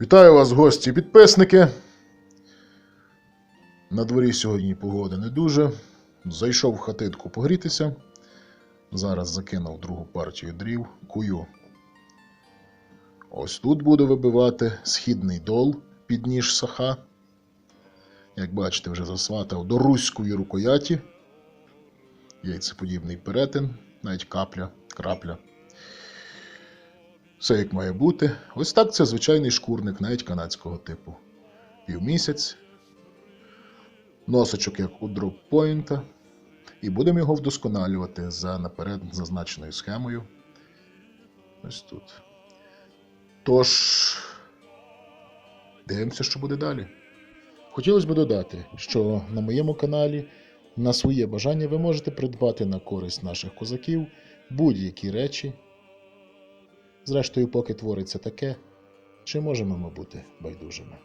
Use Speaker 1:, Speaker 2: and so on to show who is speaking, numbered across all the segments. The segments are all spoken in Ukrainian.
Speaker 1: Вітаю вас, гості підписники. На дворі сьогодні погода не дуже. Зайшов в хатитку погрітися. Зараз закинув другу партію дрів, кую. Ось тут буду вибивати східний дол під ніж саха. Як бачите, вже засватав до руської рукояті. Яйцеподібний перетин, навіть капля, крапля. Все як має бути. Ось так це звичайний шкурник, навіть канадського типу. Півмісяць. Носочок як у дроппойнта. І будемо його вдосконалювати за наперед зазначеною схемою. Ось тут. Тож, дивимося, що буде далі. Хотілося б додати, що на моєму каналі на своє бажання ви можете придбати на користь наших козаків будь-які речі. Зрештою, поки твориться таке, чи можемо ми бути байдужими?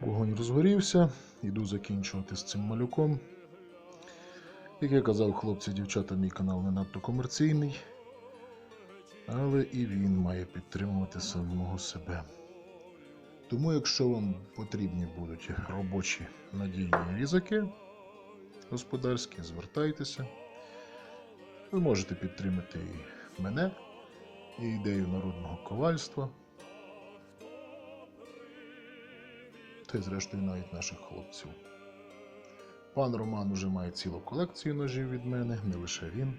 Speaker 1: Вогонь розгорівся, іду закінчувати з цим малюком. Як я казав, хлопці, дівчата, мій канал не надто комерційний, але і він має підтримувати самого себе. Тому, якщо вам потрібні будуть робочі надійні різаки господарські, звертайтеся. Ви можете підтримати і мене, і ідею народного ковальства. Та й зрештою навіть наших хлопців. Пан Роман уже має цілу колекцію ножів від мене, не лише він.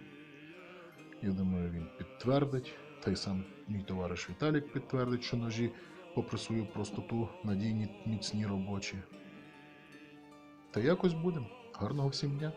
Speaker 1: Я думаю, він підтвердить. Та й сам мій товариш Віталік підтвердить, що ножі, попри свою простоту, надійні, міцні робочі. Та якось будемо. Гарного всім дня!